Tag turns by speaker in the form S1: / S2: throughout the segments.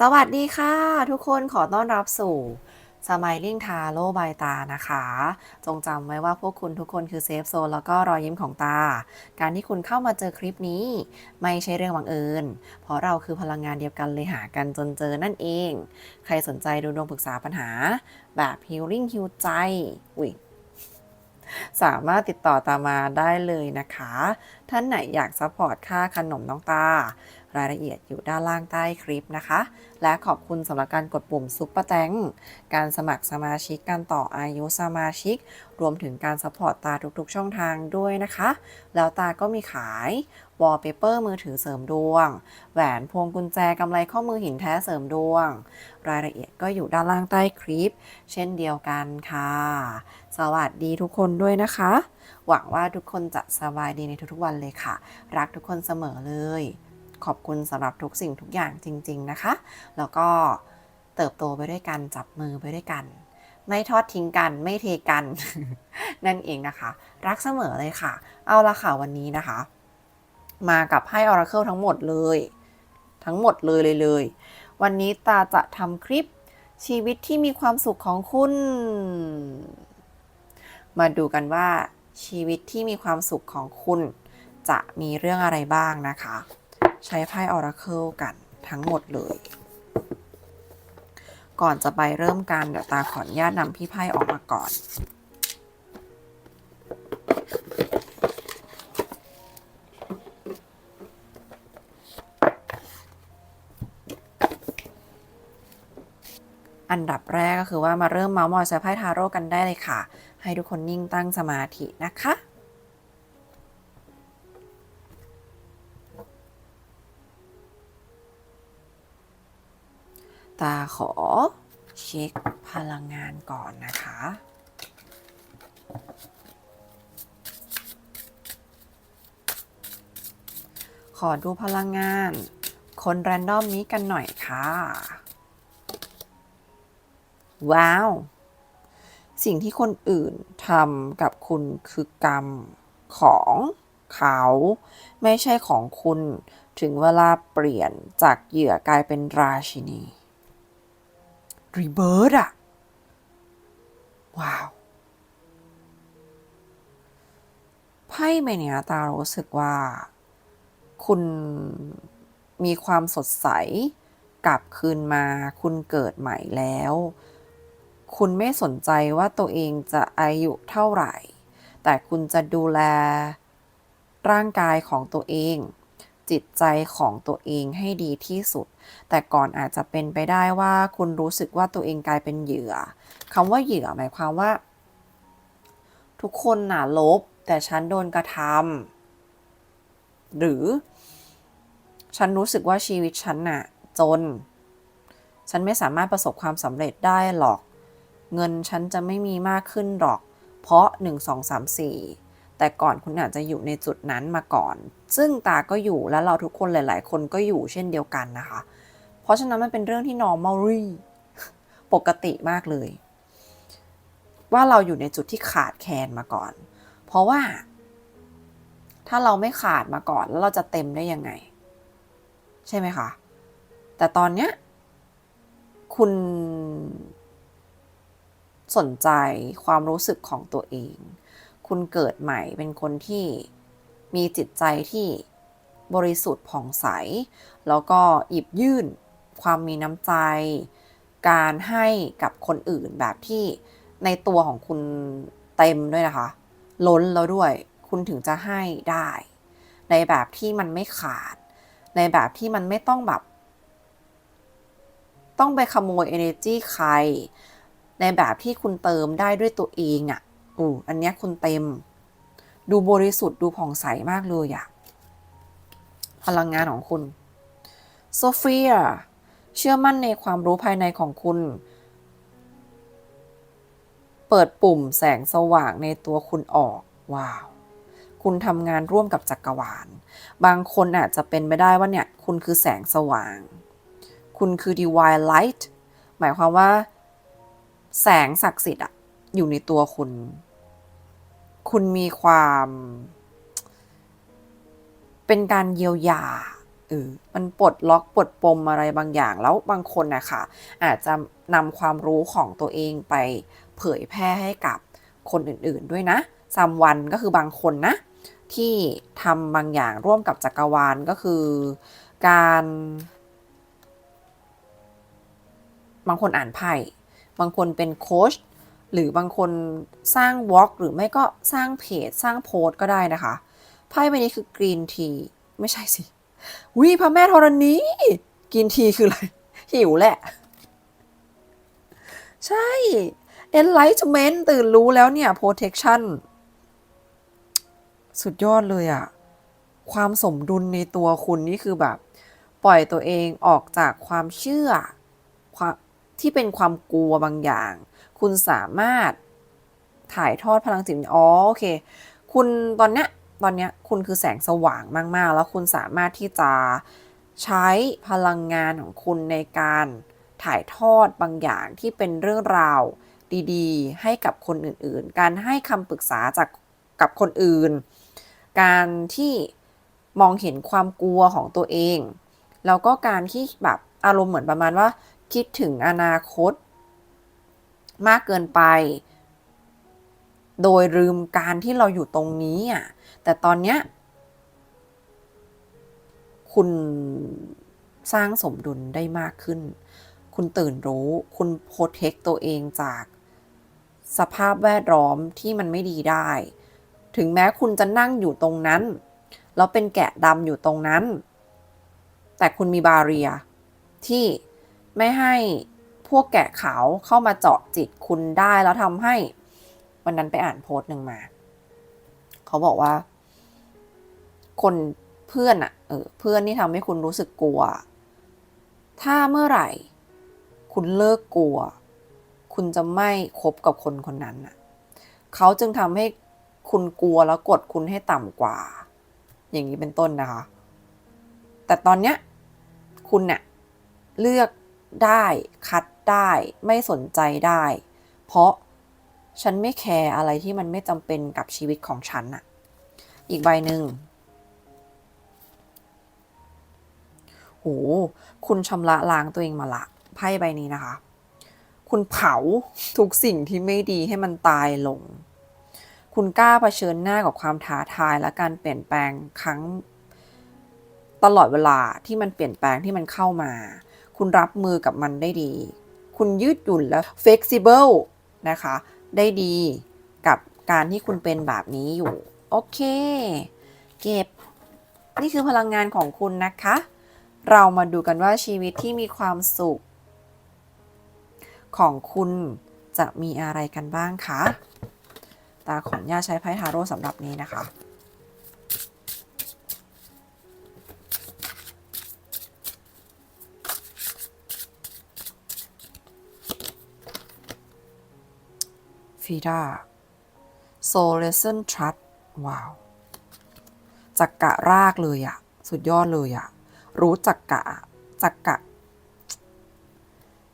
S1: สวัสดีค่ะ ทุกคนขอต้อนรับสู่ Smiling t a r o by ตานะคะ จงจำไว้ว่าพวกคุณทุกคนคือเซฟโซนแล้วก็รอยยิ้มของตา การที่คุณเข้ามาเจอคลิปนี้ ไม่ใช่เรื่องบังเอิญ เพราะเราคือพลังงานเดียวกันเลยหากันจนเจอนั่นเอง ใครสนใจดูดวงปรึกษาปัญหา แบบ Healing ฮิวใจอุ๊ยสามารถติดต่อตามมาได้เลยนะคะ ท่านไหนอยากซัพพอร์ตค่าขนมน้องตา รายละเอียดอยู่ด้านล่างใต้คลิปนะคะ และขอบคุณสำหรับการกดปุ่มซุปเปอร์แตงการสมัครสมาชิกการต่ออายุสมาชิก รวมถึงการสปอร์ตตาทุกๆ ช่องทางด้วยนะคะ แล้วตาก็มีขายวอลเปเปอร์มือถือเสริมดวง แหวนพวงกุญแจกำไรข้อมือหินแท้เสริมดวง รายละเอียดก็อยู่ด้านล่างใต้คลิป เช่นเดียวกันค่ะ สวัสดีทุกคนด้วยนะคะ หวังว่าทุกคนจะสบายดีในทุกๆวันเลยค่ะ รักทุกคนเสมอเลย ขอบคุณสำหรับทุกสิ่งทุกอย่างจริง ๆนะคะ แล้วก็เติบโตไปด้วยกันจับมือไปด้วยกัน ไม่ทอดทิ้งกันไม่เทกัน นั่นเองนะคะ รักเสมอเลยค่ะ เอาละค่ะวันนี้นะคะ มากับไพ่ออราเคิลทั้งหมดเลย ทั้งหมดเลยเลยเลย วันนี้ตาจะทำคลิปชีวิตที่มีความสุขของคุณ มาดูกันว่าชีวิตที่มีความสุขของคุณ จะมีเรื่องอะไรบ้างนะคะ ใช้ไพ่ออราเคิลกันทั้งหมดเลย ก่อนจะไปเริ่มกันเดี๋ยวตาขออนุญาตนำพี่ไพ่ออกมาก่อน อันดับแรกก็คือว่ามาเริ่มเมาส์มอยใช้ไพ่ทาโร่กันได้เลยค่ะ ให้ทุกคนนิ่งตั้งสมาธินะคะ ตาขอเช็คพลังงานก่อนนะคะ ขอดูพลังงาน คนแรนดอมนี้กันหน่อยค่ะ ว้าว สิ่งที่คนอื่นทำกับคุณคือกรรมของเขาไม่ใช่ของคุณถึงเวลาเปลี่ยนจากเหยื่อกลายเป็นราชินี รีเบิร์ดอะว้าวไพ่ใบเนี้ยตารู้สึกว่า คุณมีความสดใส กลับคืนมา คุณเกิดใหม่แล้ว คุณไม่สนใจว่าตัวเองจะอายุเท่าไหร่ แต่คุณจะดูแลร่างกายของตัวเอง จิตใจของตัวเองให้ดีที่สุด แต่ก่อนอาจจะเป็นไปได้ว่าคุณรู้สึกว่าตัวเองกลายเป็นเหยื่อคำว่าเหยื่อหมายความว่า ทุกคนน่ะลบ แต่ฉันโดนกระทำหรือ ฉันรู้สึกว่าชีวิตฉันน่ะ จน ฉันไม่สามารถประสบความสำเร็จได้หรอก เงินฉันจะไม่มีมากขึ้นหรอก เพราะ 1 2 3 4 แต่ก่อนคุณอาจจะอยู่ในจุดนั้นมาก่อน ซึ่งตาก็อยู่และเราทุกคนหลาย ๆ คนก็อยู่เช่นเดียวกันนะคะ เพราะฉะนั้นมันเป็นเรื่องที่ normal ปกติมากเลย ว่าเราอยู่ในจุดที่ขาดแคลนมาก่อน เพราะว่า ถ้าเราไม่ขาดมาก่อนแล้วเราจะเต็มได้ยังไง ใช่ไหมคะ แต่ตอนเนี้ยคุณสนใจความรู้สึกของตัวเอง คุณเกิดใหม่เป็นคนที่มีจิตใจที่บริสุทธิ์ผ่องใส แล้วก็หยิบยื่นความมีน้ำใจ การให้กับคนอื่นแบบที่ในตัวของคุณเต็มด้วยนะคะ ล้นแล้วด้วย คุณถึงจะให้ได้ ในแบบที่มันไม่ขาด ในแบบที่มันไม่ต้องแบบ ต้องไปขโมย energy ใคร ในแบบที่คุณเติมได้ด้วยตัวเองอะ่ะ อูอันเนี้ยคุณเต็ม ดูบริสุทธิ์ดูผ่องใสมากเลยอะพลังงานของคุณโซเฟียเชื่อมั่นในความรู้ภายในของคุณ เปิดปุ่มแสงสว่างในตัวคุณออก ว้าว คุณทำงานร่วมกับจักรวาล บางคนอาจจะเป็นไปได้ว่าเนี่ย คุณคือแสงสว่าง คุณคือ divine light หมายความว่า แสงศักดิ์สิทธิ์อะอยู่ในตัวคุณ คุณมีความ เป็นการเยียวยาเออมันปลดล็อกปลดปมอะไรบางอย่างแล้วบางคนนะคะอาจจะนำความรู้ของตัวเองไปเผยแพร่ให้กับคนอื่นๆด้วยนะซัมวันก็คือบางคนนะ ที่ทำบางอย่างร่วมกับจักรวาลก็คือ การ บางคนอ่านไพ่บางคนเป็นโค้ช หรือบางคนสร้างวอล์กหรือไม่ก็สร้างเพจ สร้างโพสต์ก็ได้นะคะไพ่ใบนี้คือกรีนทีไม่ใช่สิวิพระแม่ธรณีกรีนทีคืออะไร หิวแหละ ใช่ enlightenment ตื่นรู้แล้วเนี่ย protection สุดยอดเลยอะความสมดุลในตัวคุณนี่คือแบบ ปล่อยตัวเองออกจากความเชื่อความที่เป็นความกลัวบางอย่าง คุณสามารถถ่ายทอดพลังจิตอ๋อโอเค คุณตอนเนี้ยตอนเนี้ยคุณคือแสงสว่างมาก ๆ แล้วคุณสามารถที่จะใช้พลังงานของคุณในการถ่ายทอดบางอย่างที่เป็นเรื่องราวดีๆ ให้กับคนอื่นๆ การให้คำปรึกษาจากกับคนอื่น การที่มองเห็นความกลัวของตัวเอง แล้วก็การที่แบบอารมณ์เหมือนประมาณว่า คิดถึงอนาคต มากเกินไป โดยลืมการที่เราอยู่ตรงนี้อะแต่ตอนเนี้ยคุณสร้างสมดุลได้มากขึ้น คุณตื่นรู้ คุณโปรเทคตัวเองจากสภาพแวดล้อมที่มันไม่ดีได้ ถึงแม้คุณจะนั่งอยู่ตรงนั้น แล้วเป็นแกะดำอยู่ตรงนั้น แต่คุณมีบาเรียที่ไม่ให้ วกแกะขาวเข้ามาเจาะจิตคุณได้แล้วทำให้วันนั้นไปอ่านโพสต์หนึ่งมา เขาบอกว่า คนเพื่อนอะเออเพื่อนที่ทำให้คุณรู้สึกกลัว ถ้าเมื่อไหร่ คุณเลิกกลัว คุณจะไม่คบกับคนคนนั้นอะเขาจึงทำให้คุณกลัวแล้วกดคุณให้ต่ำกว่า อย่างนี้เป็นต้นนะคะ แต่ตอนเนี้ยคุณเนี่ยเลือกได้คัด ได้ ไม่สนใจได้ เพราะฉันไม่แคร์อะไรที่มันไม่จำเป็นกับชีวิตของฉันอะอีกใบหนึ่งโหคุณชำระล้างตัวเองมาละไพ่ใบนี้นะคะ คุณเผาทุกสิ่งที่ไม่ดีให้มันตายลง คุณกล้าเผชิญหน้ากับความท้าทายและการเปลี่ยนแปลงครั้งตลอดเวลาที่มันเปลี่ยนแปลงที่มันเข้ามา คุณรับมือกับมันได้ดี คุณยืดหยุ่นและ flexible นะคะ ได้ดีกับการที่คุณเป็นแบบนี้อยู่ โอเค เก็บ นี่คือพลังงานของคุณนะคะ เรามาดูกันว่าชีวิตที่มีความสุข ของคุณจะมีอะไรกันบ้างคะ ตาขออนุญาตใช้ไพ่ทาโร่สำหรับนี้นะคะ ฟีดาโซเลเซนทรัสว้าวจักกะรากเลยอะสุดยอดเลยอะรู้จักกะจักกะ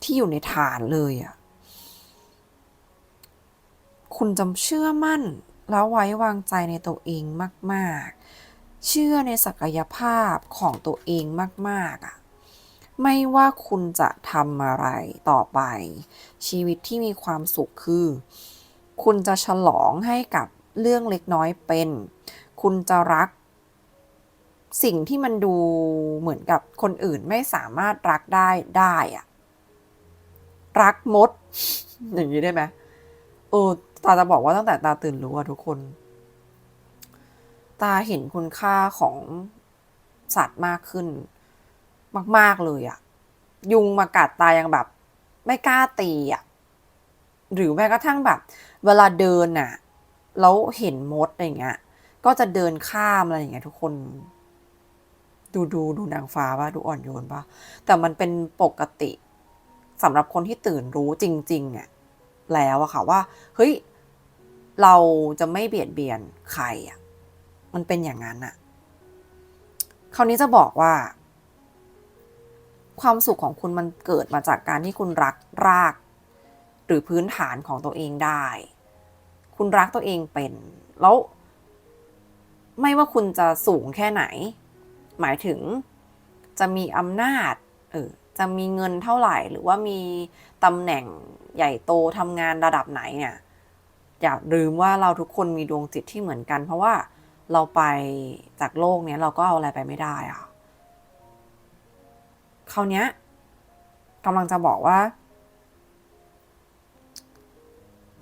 S1: ที่อยู่ในฐานเลยอะคุณจำเชื่อมั่นแล้วไว้วางใจในตัวเองมาก ๆ เชื่อในศักยภาพของตัวเองมาก ๆอะไม่ว่าคุณจะทำอะไรต่อไป ชีวิตที่มีความสุขคือ คุณจะฉลองให้กับเรื่องเล็กน้อยเป็น คุณจะรัก สิ่งที่มันดูเหมือนกับคนอื่นไม่สามารถรักได้ได้อะรักมด อย่างนี้ได้ไหมเออตาจะบอกว่าตั้งแต่ตาตื่นรู้อะทุกคน ตาเห็นคุณค่าของสัตว์มากขึ้น มาก ๆ เลยอะยุงมากัดตายังแบบ ไม่กล้าตีอะ หรือแม้กระทั่งแบบ เวลาเดินน่ะแล้วเห็นมดอะไรเงี้ย ก็จะเดินข้ามอะไรอย่างเงี้ยทุกคน ดูดูดูนางฟ้าป่ะดูอ่อนโยนป่ะแต่มันเป็นปกติสำหรับคนที่ตื่นรู้จริงๆอะแล้วอะค่ะว่า เฮ้ย เราจะไม่เบียดเบียนใครอะมันเป็นอย่างนั้นอะคราวนี้จะบอกว่า ความสุขของคุณมันเกิดมาจากการที่คุณรักราก หรือพื้นฐานของตัวเองได้ คุณรักตัวเองเป็น แล้ว ไม่ว่าคุณจะสูงแค่ไหน หมายถึงจะมีอำนาจ เออ จะมีเงินเท่าไหร่ หรือว่ามีตำแหน่งใหญ่โตทำงานระดับไหนเนี่ย อย่าลืมว่าเราทุกคนมีดวงจิตที่เหมือนกัน เพราะว่าเราไปจากโลกเนี้ยเราก็เอาอะไรไปไม่ได้อะคราวเนี้ยกำลังจะบอกว่า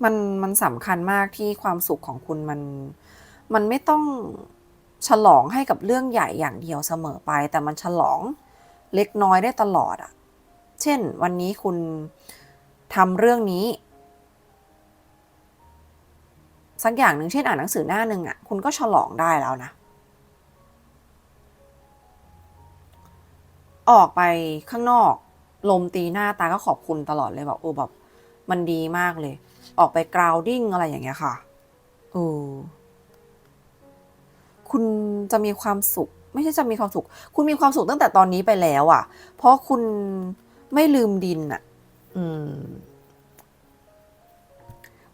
S1: มันมันสำคัญมากที่ความสุขของคุณมัน มันไม่ต้องฉลองให้กับเรื่องใหญ่อย่างเดียวเสมอไป แต่มันฉลองเล็กน้อยได้ตลอดอะเช่น วันนี้คุณทำเรื่องนี้ สักอย่างหนึ่งเช่นอ่านหนังสือหน้าหนึ่งอะคุณก็ฉลองได้แล้วนะ ออกไปข้างนอก ลมตีหน้าตาก็ขอบคุณตลอดเลยแบบโอ้แบบมันดีมากเลย ออกไปกราวดิ้งอะไรอย่างเงี้ยค่ะเออคุณจะมีความสุข ไม่ใช่จะมีความสุข คุณมีความสุขตั้งแต่ตอนนี้ไปแล้วอะ่ะ เพราะคุณไม่ลืมดินอะ่ะ อืม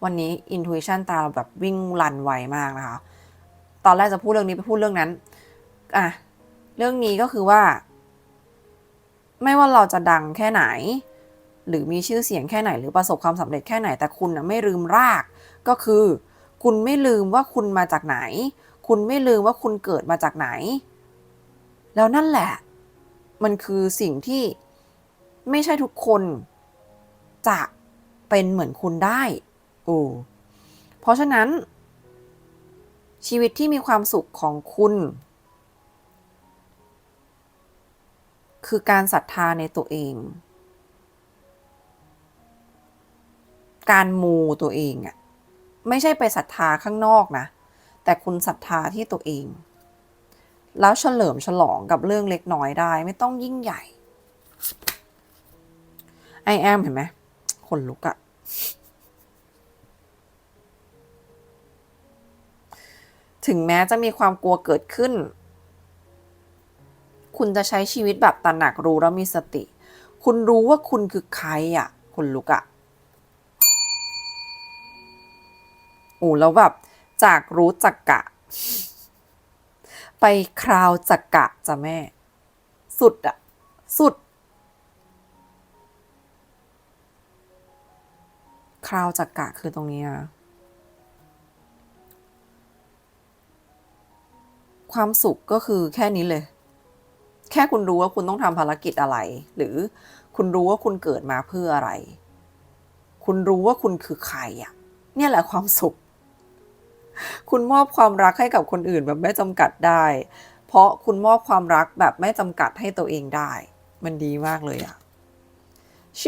S1: วันนี้ intuition ตาเราแบบวิ่งรันไวมากนะคะ ตอนแรกจะพูดเรื่องนี้ไปพูดเรื่องนั้น อะ เรื่องนี้ก็คือว่า ไม่ว่าเราจะดังแค่ไหน หรือมีชื่อเสียงแค่ไหนหรือประสบความสำเร็จแค่ไหนแต่คุณนะไม่ลืมรากก็คือ คุณไม่ลืมว่าคุณมาจากไหน คุณไม่ลืมว่าคุณเกิดมาจากไหน แล้วนั่นแหละ มันคือสิ่งที่ไม่ใช่ทุกคน จะเป็นเหมือนคุณได้โอ้เพราะฉะนั้น ชีวิตที่มีความสุขของคุณ คือการศรัทธาในตัวเอง การมูตัวเองอะไม่ใช่ไปศรัทธาข้างนอกนะ แต่คุณศรัทธาที่ตัวเอง แล้วเฉลิมฉลองกับเรื่องเล็กน้อยได้ ไม่ต้องยิ่งใหญ่ไอแอมเห็นไหมขนลุกอะถึงแม้จะมีความกลัวเกิดขึ้น คุณจะใช้ชีวิตแบบตระหนักรู้แล้วมีสติ คุณรู้ว่าคุณคือใครอะคุณลุกอะ โอ้แล้วแบบจากรู้จักกะ ไปคราวจักกะจ้ะแม่ สุดอะสุด คราวจักกะคือตรงนี้นะความสุขก็คือแค่นี้เลย แค่คุณรู้ว่าคุณต้องทำภารกิจอะไร หรือคุณรู้ว่าคุณเกิดมาเพื่ออะไร คุณรู้ว่าคุณคือใครอะเนี่ยแหละความสุข คุณมอบความรักให้กับคนอื่นแบบไม่จำกัดได้ เพราะคุณมอบความรักแบบไม่จำกัดให้ตัวเองได้ มันดีมากเลยอะเช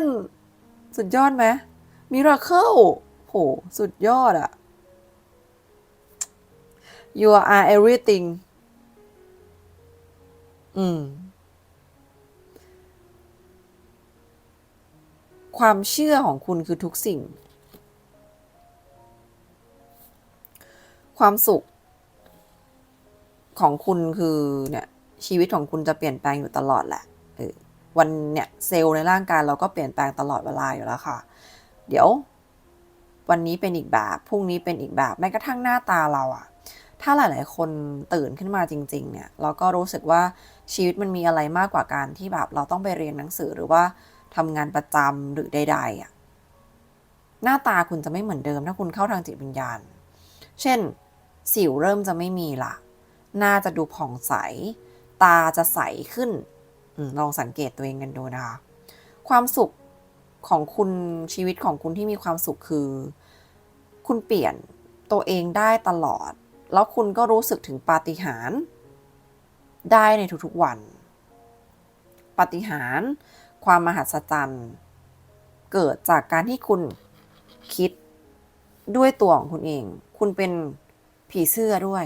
S1: นสุดยอดไหมมิราเคิลโห สุดยอดอะ you are everything อืม ความเชื่อของคุณคือทุกสิ่ง ความสุข ของคุณคือเนี่ยชีวิตของคุณจะเปลี่ยนแปลงอยู่ตลอดแหละเออวันเนี่ยเซลล์ในร่างกายเราก็เปลี่ยนแปลงตลอดเวลาอยู่แล้วค่ะ เดี๋ยว วันนี้เป็นอีกแบบพรุ่งนี้เป็นอีกแบบแม้กระทั่งหน้าตาเราอะถ้าหลาย ๆ คนตื่นขึ้นมาจริง ๆ เนี่ยเราก็รู้สึกว่าชีวิตมันมีอะไรมากกว่าการที่แบบเราต้องไปเรียนหนังสือหรือว่าทำงานประจำหรือใดๆอะหน้าตาคุณจะไม่เหมือนเดิมถ้าคุณเข้าทางจิตวิญญาณ เช่น สิวเริ่มจะไม่มีละหน้าจะดูผ่องใส ตาจะใสขึ้นอลองสังเกตตัวเองกันดูนะคะ ความสุขของคุณชีวิตของคุณที่มีความสุขคือ คุณเปลี่ยนตัวเองได้ตลอด แล้วคุณก็รู้สึกถึงปาฏิหาริย์ได้ในทุกๆวัน ปาฏิหาริย์ความมหัศจรรย์เกิดจากการที่คุณคิดด้วยตัวของคุณเอง คุณเป็น ผีเสื้อด้วย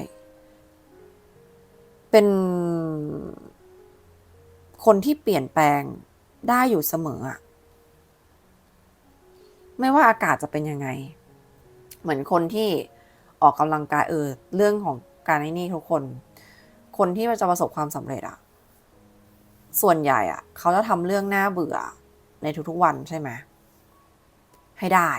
S1: เป็นคนที่เปลี่ยนแปลงได้อยู่เสมออะไม่ว่าอากาศจะเป็นยังไง เหมือนคนที่ออกกำลังกายเออเรื่องของการไอ้นี่ทุกคน คนที่จะประสบความสำเร็จอะส่วนใหญ่อะเขาจะทำเรื่องน่าเบื่อในทุกๆวันใช่ไหมให้ได้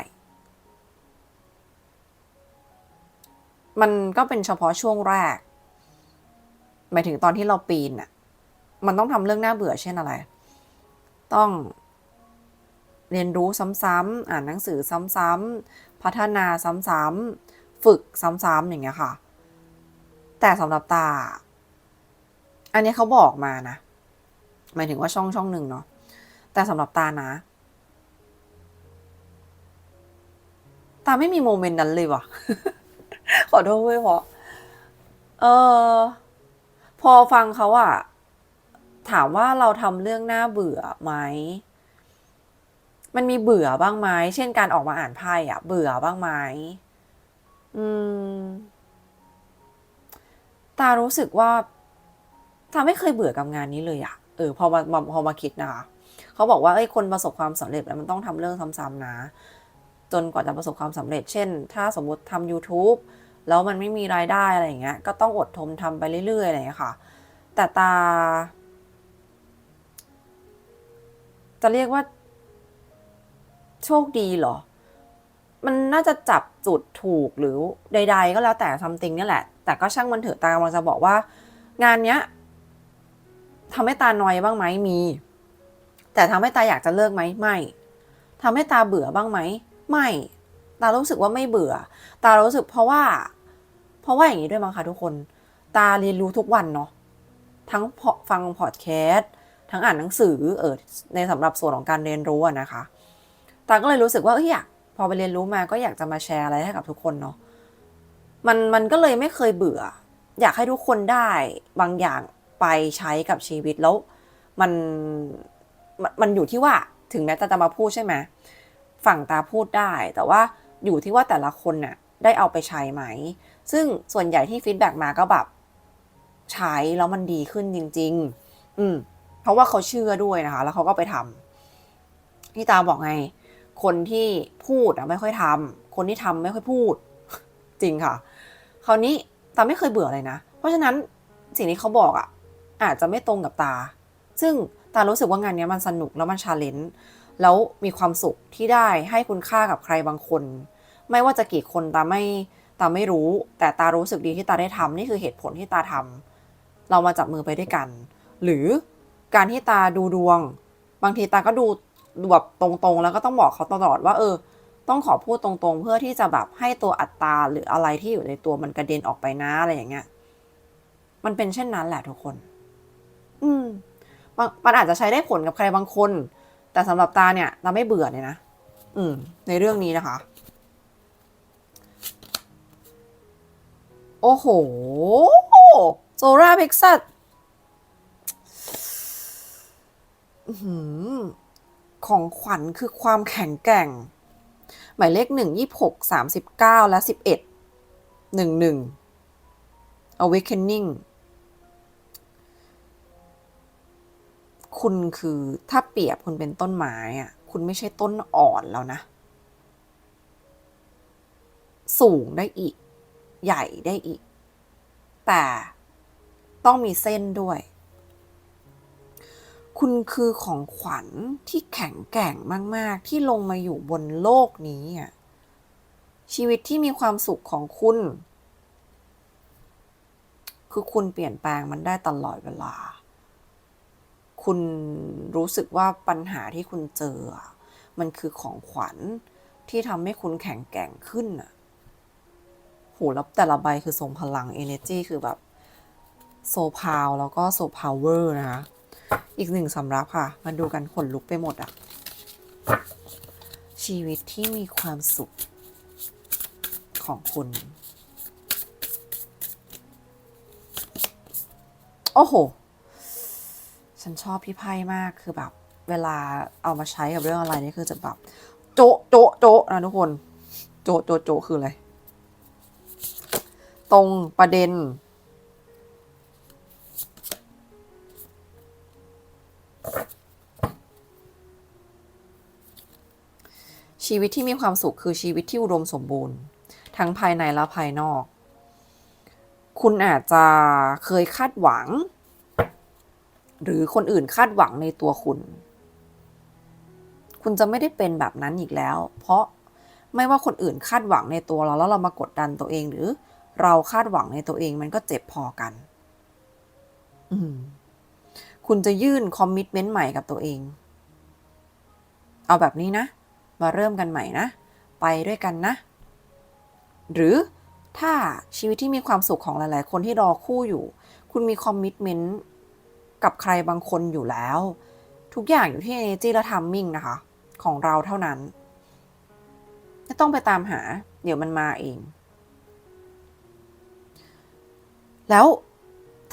S1: มันก็เป็นเฉพาะช่วงแรก หมายถึงตอนที่เราปีนอะมันต้องทำเรื่องน่าเบื่อเช่นอะไร ต้องเรียนรู้ซ้ำๆอ่านหนังสือซ้ำๆพัฒนาซ้ำๆฝึกซ้ำๆอย่างเงี้ยค่ะ แต่สำหรับตา อันนี้เขาบอกมานะ หมายถึงว่าช่องช่องหนึ่งเนาะ แต่สำหรับตานะ ตาไม่มีโมเมนต์นั้นเลยว่ะ ขอโทษเว้ยเพราะเออ พอฟังเขาอะถามว่าเราทำเรื่องน่าเบื่อไหม มันมีเบื่อบ้างไหม เช่นการออกมาอ่านไพ่อะเบื่อบ้างไหม อืม ตารู้สึกว่าตาไม่เคยเบื่อกับงานนี้เลยอะเออ พอมามาพอมาคิดนะคะเขาบอกว่าเอ้คนประสบความสำเร็จแล้วมันต้องทำเรื่องซ้ำๆนะ จนกว่าจะประสบความสำเร็จ เช่น ถ้าสมมุติทำ YouTube แล้วมันไม่มีรายได้อะไรอย่างเงี้ย ก็ต้องอดทนทำไปเรื่อยๆอะไรอย่างเงี้ยค่ะ แต่ตา จะเรียกว่า โชคดีเหรอ มันน่าจะจับจุดถูกหรือใด ๆ ก็แล้วแต่ซัมติงนี่ยแหละ แต่ก็ช่างมันเถอะตากำลังจะบอกว่า งานเนี้ยทำให้ตาน้อยบ้างไหมมี แต่ทำให้ตาอยากจะเลิกไหมไม่ทำให้ตาเบื่อบ้างไหมไม่ ตารู้สึกว่าไม่เบื่อ ตารู้สึกเพราะว่า เพราะว่าอย่างนี้ด้วยมั้งคะทุกคน ตาเรียนรู้ทุกวันเนาะทั้งฟังพอดแคสต์ทั้งอ่านหนังสือเออในสำหรับส่วนของการเรียนรู้นะคะ ตาก็เลยรู้สึกว่าเอยอยากพอไปเรียนรู้มาก็อยากจะมาแชร์อะไรให้กับทุกคนเนาะมันมันก็เลยไม่เคยเบื่อ อยากให้ทุกคนได้บางอย่างไปใช้กับชีวิตแล้วมันมันอยู่ที่ว่าถึงแม้ตาจะมาพูดใช่ไหมฝั่งตาพูดได้ แต่ว่า อยู่ที่ว่าแต่ละคนน่ะได้เอาไปใช้ไหม ซึ่งส่วนใหญ่ที่ฟีดแบ็กมาก็แบบใช้แล้วมันดีขึ้นจริง ๆ อืม เพราะว่าเขาเชื่อด้วยนะคะ แล้วเขาก็ไปทำพี่ตาบอกไง คนที่พูดอะไม่ค่อยทำคนที่ทำไม่ค่อยพูด จริงค่ะ คราวนี้ตาไม่เคยเบื่อเลยนะ เพราะฉะนั้นสิ่งที่เขาบอกอะอาจจะไม่ตรงกับตา ซึ่งตารู้สึกว่างานนี้มันสนุกแล้วมันชาเลนจ์แล้วมีความสุขที่ได้ให้คุณค่ากับใครบางคน ไม่ว่าจะกี่คนตาไม่ตาไม่รู้ แต่ตารู้สึกดีที่ตาได้ทำนี่คือเหตุผลที่ตาทำเรามาจับมือไปด้วยกัน หรือการที่ตาดูดวง บางทีตาก็ดูแบบตรงๆ แล้วก็ต้องบอกเขาตลอดว่า เออ ต้องขอพูดตรงๆ เพื่อที่จะแบบให้ตัวอัตราหรืออะไรที่อยู่ในตัวมันกระเด็นออกไปนะอะไรอย่างเงี้ย มันเป็นเช่นนั้นแหละทุกคน อืมมันมันอาจจะใช้ได้ผลกับใครบางคน แต่สำหรับตาเนี่ยตาไม่เบื่อเลยนะ อืม ในเรื่องนี้นะคะ โอ้โห โซราเพ็กซัสของขวัญคือความแข็งแกร่ง หมายเลขหนึ่งยี่หกสามสิบเก้าและสิบเอ็ดหนึ่งหนึ่ง awakening คุณคือถ้าเปรียบคุณเป็นต้นไม้อะคุณไม่ใช่ต้นอ่อนแล้วนะ สูงได้อีก ใหญ่ได้อีก แต่ต้องมีเส้นด้วย คุณคือของขวัญที่แข็งแกร่งมาก ๆ ที่ลงมาอยู่บนโลกนี้อะชีวิตที่มีความสุขของคุณ คือคุณเปลี่ยนแปลงมันได้ตลอดเวลา คุณรู้สึกว่าปัญหาที่คุณเจอ มันคือของขวัญที่ทำให้คุณแข็งแกร่งขึ้นอะ หแล้วแต่ละใบคือทรงพลัง energy คือแบบโซพาวแล้วก็โซพาวเวอร์นะคะ อีกหนึ่งสำรับค่ะ มาดูกันขนลุกไปหมดอะชีวิตที่มีความสุขของคุณ โอ้โห ฉันชอบพี่ไพ่มากคือแบบ เวลาเอามาใช้กับเรื่องอะไรนี่คือจะแบบ โจะโจะโจะนะทุกคน โจะโจะโจะคืออะไร ตรงประเด็น ชีวิตที่มีความสุขคือชีวิตที่อุดมสมบูรณ์ ทั้งภายในและภายนอก คุณอาจจะเคยคาดหวัง หรือคนอื่นคาดหวังในตัวคุณ คุณจะไม่ได้เป็นแบบนั้นอีกแล้ว เพราะไม่ว่าคนอื่นคาดหวังในตัวเราแล้วเรามากดดันตัวเองหรือ เราคาดหวังในตัวเองมันก็เจ็บพอกัน อืมคุณคุณจะยื่นคอมมิชเมนต์ใหม่กับตัวเอง เอาแบบนี้นะ มาเริ่มกันใหม่นะ ไปด้วยกันนะ หรือถ้าชีวิตที่มีความสุขของหลาย ๆ คนที่รอคู่อยู่ คุณมีคอมมิชเมนต์กับใครบางคนอยู่แล้ว ทุกอย่างอยู่ที่ energy และ timing นะคะ ของเราเท่านั้น ไม่ต้องไปตามหา เดี๋ยวมันมาเอง แล้ว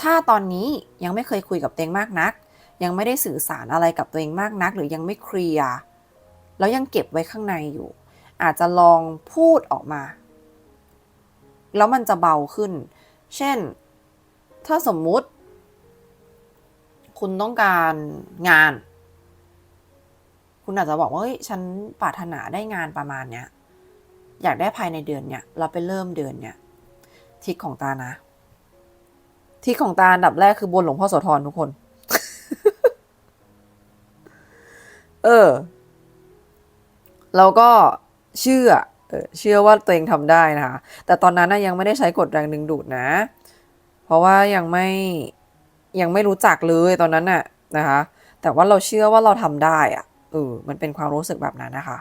S1: ถ้าตอนนี้ยังไม่เคยคุยกับตัวเองมากนัก ยังไม่ได้สื่อสารอะไรกับตัวเองมากนัก หรือยังไม่เคลียร์แล้วยังเก็บไว้ข้างในอยู่ อาจจะลองพูดออกมา แล้วมันจะเบาขึ้น เช่น ถ้าสมมุติ คุณต้องการงาน คุณอาจจะบอกว่าเฮ้ยฉันปรารถนาได้งานประมาณเนี้ยอยากได้ภายในเดือนเนี้ยเราไปเริ่มเดือนเนี้ยทิศของตานะ ทิศของตาอันดับแรกคือบนหลวงพ่อโสธรทุกคน เออ แล้วก็เชื่อ เออ เชื่อว่าตัวเองทำได้นะคะ แต่ตอนนั้นนะยังไม่ได้ใช้กฎแรงดึงดูดนะ เพราะว่ายังไม่ยังไม่รู้จักเลยตอนนั้นน่ะนะคะ แต่ว่าเราเชื่อว่าเราทำได้อะเออ มันเป็นความรู้สึกแบบนั้นนะคะ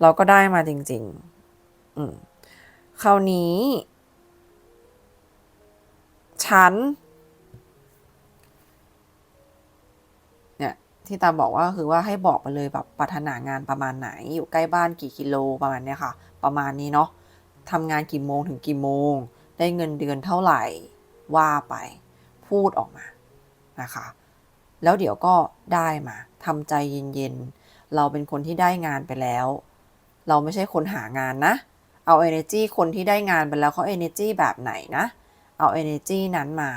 S1: เราก็ได้มาจริง ๆ อืมคราวนี้ ฉัน เนี่ยที่ตาบอกว่าคือว่าให้บอกไปเลยแบบปรารถนางานประมาณไหน อยู่ใกล้บ้านกี่กิโลประมาณเนี้ยค่ะ ประมาณนี้เนาะทำงานกี่โมงถึงกี่โมง ได้เงินเดือนเท่าไหร่ว่าไป พูดออกมานะคะ แล้วเดี๋ยวก็ได้มาทำใจเย็นๆ เราเป็นคนที่ได้งานไปแล้ว เราไม่ใช่คนหางานนะ เอา energy คนที่ได้งานไปแล้วเขา energy แบบไหนนะ เอา energy นั้นมา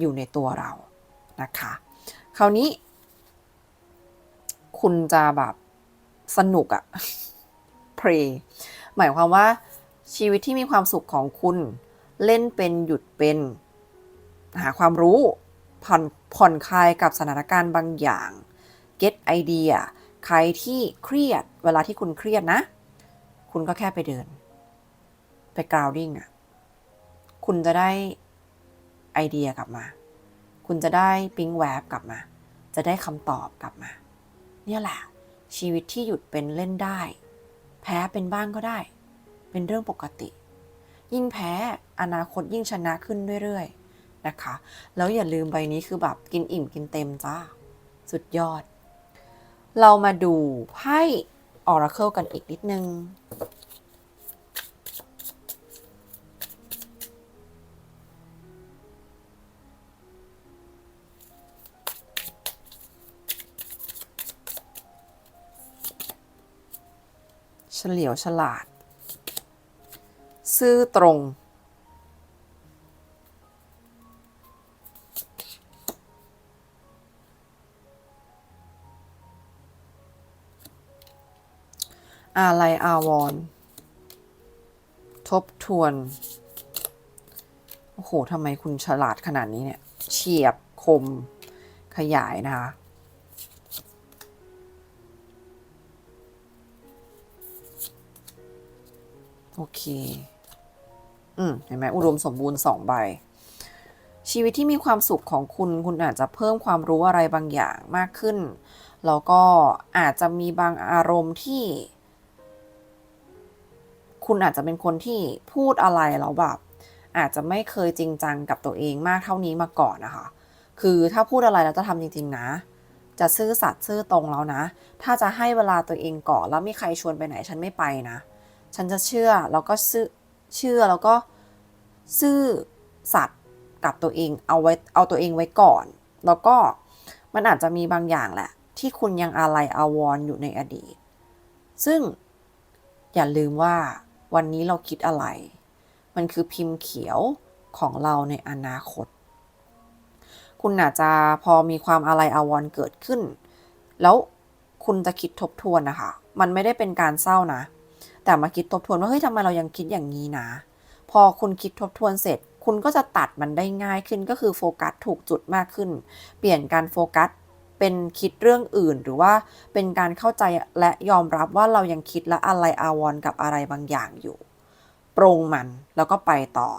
S1: อยู่ในตัวเรานะคะ คราวนี้ คุณจะแบบสนุกอะเพลหมายความว่าชีวิตที่มีความสุขของคุณเล่นเป็นหยุดเป็น หาความรู้ ผ่อนผ่อนคลายกับสถานการณ์บางอย่าง get idea ใครที่เครียดเวลาที่คุณเครียดนะ คุณก็แค่ไปเดิน ไป grounding อะ คุณจะได้ไอเดียกลับมา คุณจะได้ปิ๊งแวบกลับมา จะได้คำตอบกลับมา เนี่ยแหละ ชีวิตที่หยุดเป็นเล่นได้ แพ้เป็นบ้างก็ได้ เป็นเรื่องปกติ ยิ่งแพ้อนาคตยิ่งชนะขึ้นเรื่อยๆนะคะ แล้วอย่าลืมใบนี้คือแบบกินอิ่มกินเต็มจ้า สุดยอด เรามาดูไพ่ Oracle กันอีกนิดนึง ลียวฉลาด ซื่อตรงอะไรอาวรทบทวน โอ้โหทำไมคุณฉลาดขนาดนี้เนี่ย เฉียบคมขยายนะคะ โอเค อืม เห็นไหมอุดมสมบูรณ์สองใบ ชีวิตที่มีความสุขของคุณ คุณอาจจะเพิ่มความรู้อะไรบางอย่างมากขึ้น แล้วก็อาจจะมีบางอารมณ์ที่ คุณอาจจะเป็นคนที่พูดอะไรแล้วแบบ อาจจะไม่เคยจริงจังกับตัวเองมากเท่านี้มาก่อนนะคะ คือถ้าพูดอะไรแล้วจะทำจริง ๆ นะ จะซื่อสัตย์ซื่อตรงแล้วนะ ถ้าจะให้เวลาตัวเองก่อนแล้วมีใครชวนไปไหนฉันไม่ไปนะ ฉันจะเชื่อแล้วก็ซื่อเชื่อแล้วก็ซื่อสัตย์กับตัวเองเอาไว้เอาตัวเองไว้ก่อน แล้วก็มันอาจจะมีบางอย่างแหละ ที่คุณยังอาลัยอาวรณ์อยู่ในอดีต ซึ่งอย่าลืมว่าวันนี้เราคิดอะไร มันคือพิมพ์เขียวของเราในอนาคต คุณอาจจะพอมีความอาลัยอาวรเกิดขึ้น แล้วคุณจะคิดทบทวนนะคะ มันไม่ได้เป็นการเศร้านะ แต่มาคิดทบทวนว่าเฮ้ยทำไมเรายังคิดอย่างนี้นะ พอคุณคิดทบทวนเสร็จ คุณก็จะตัดมันได้ง่ายขึ้นก็คือโฟกัสถูกจุดมากขึ้น เปลี่ยนการโฟกัสเป็นคิดเรื่องอื่นหรือว่าเป็นการเข้าใจและยอมรับว่าเรายังคิดและอะไรอาวรกับอะไรบางอย่างอยู่ปรงมันแล้วก็ไปต่อ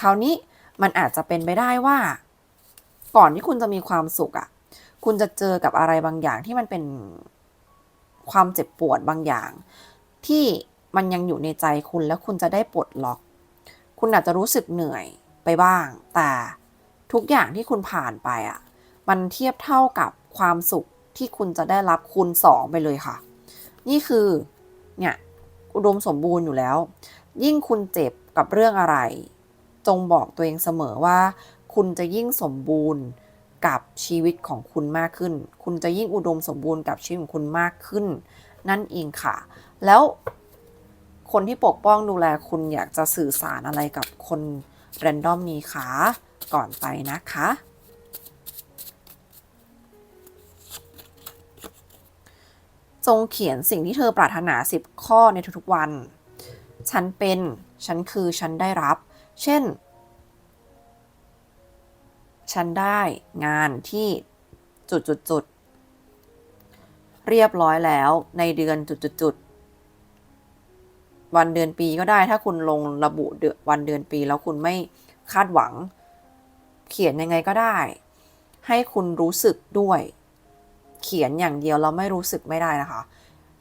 S1: คราวนี้มันอาจจะเป็นไปได้ว่า ก่อนที่คุณจะมีความสุขอะ่ะ คุณจะเจอกับอะไรบางอย่างที่มันเป็นความเจ็บปวดบางอย่าง ที่ มันยังอยู่ในใจคุณแล้วคุณจะได้ปลดล็อก คุณอาจจะรู้สึกเหนื่อยไปบ้าง แต่ทุกอย่างที่คุณผ่านไปอะ มันเทียบเท่ากับความสุขที่คุณจะได้รับคูณสองไปเลยค่ะ นี่คือเนี่ยอุดมสมบูรณ์อยู่แล้ว ยิ่งคุณเจ็บกับเรื่องอะไร จงบอกตัวเองเสมอว่า คุณจะยิ่งสมบูรณ์กับชีวิตของคุณมากขึ้น คุณจะยิ่งอุดมสมบูรณ์กับชีวิตของคุณมากขึ้น นั่นเองค่ะ แล้ว คนที่ปกป้องดูแลคุณอยากจะสื่อสารอะไรกับคนแรนดอมนี้คะก่อนไปนะคะ จงเขียนสิ่งที่เธอปรารถนา 10 ข้อในทุกๆวัน ฉันเป็น ฉันคือ ฉันได้รับ เช่น ฉันได้งานที่จุดจุดจุดๆเรียบร้อยแล้วในเดือนจุดจุดจุดๆ วันเดือนปีก็ได้ ถ้าคุณลงระบุเดือนวันเดือนปี แล้วคุณไม่คาดหวัง เขียนยังไงก็ได้ ให้คุณรู้สึกด้วย เขียนอย่างเดียวเราไม่รู้สึกไม่ได้นะคะ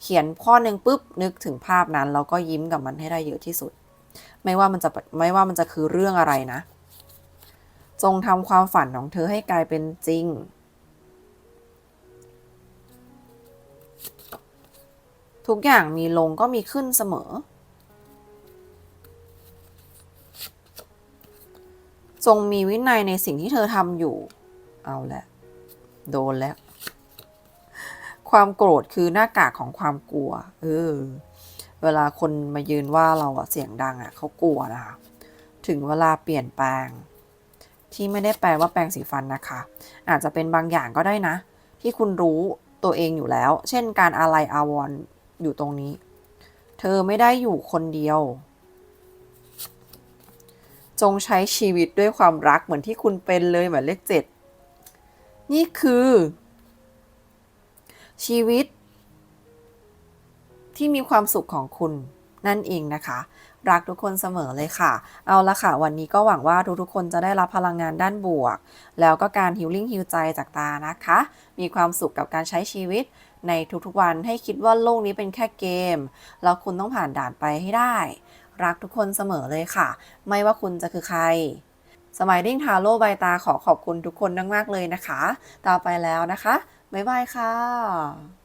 S1: เขียนข้อหนึ่งปุ๊บนึกถึงภาพนั้นแล้วก็ยิ้มกับมันให้ได้เยอะที่สุด ไม่ว่ามันจะไม่ว่ามันจะคือเรื่องอะไรนะ จงทำความฝันของเธอให้กลายเป็นจริงทุกอย่างมีลงก็มีขึ้นเสมอ จงมีวินัยในสิ่งที่เธอทำอยู่ เอาแหละโดนแล้ว ความโกรธคือหน้ากากของความกลัว เออ เวลาคนมายืนว่าเราอะเสียงดังอะเขากลัวนะคะ ถึงเวลาเปลี่ยนแปลง ที่ไม่ได้แปลว่าแปรงสีฟันนะคะ อาจจะเป็นบางอย่างก็ได้นะ ที่คุณรู้ตัวเองอยู่แล้ว เช่นการอาลัยอาวรณ์อยู่ตรงนี้ เธอไม่ได้อยู่คนเดียว จงใช้ชีวิตด้วยความรักเหมือนที่คุณเป็นเลยเหมือนเลขเจ็ดนี่คือ ชีวิต ที่มีความสุขของคุณนั่นเองนะคะ รักทุกคนเสมอเลยค่ะ เอาละค่ะ วันนี้ก็หวังว่าทุกๆคนจะได้รับพลังงานด้านบวก แล้วก็การฮิลลิ่งฮิลใจจากตานะคะ มีความสุขกับการใช้ชีวิตในทุกๆวันให้คิดว่าโลกนี้เป็นแค่เกม แล้วคุณต้องผ่านด่านไปให้ได้ รักทุกคนเสมอเลยค่ะ ไม่ว่าคุณจะคือใคร สมัยดิ้งทาโร่ใบตาขอขอบคุณทุกคนมากๆเลยนะคะ ต่อไปแล้วนะคะ บ๊ายบายค่ะ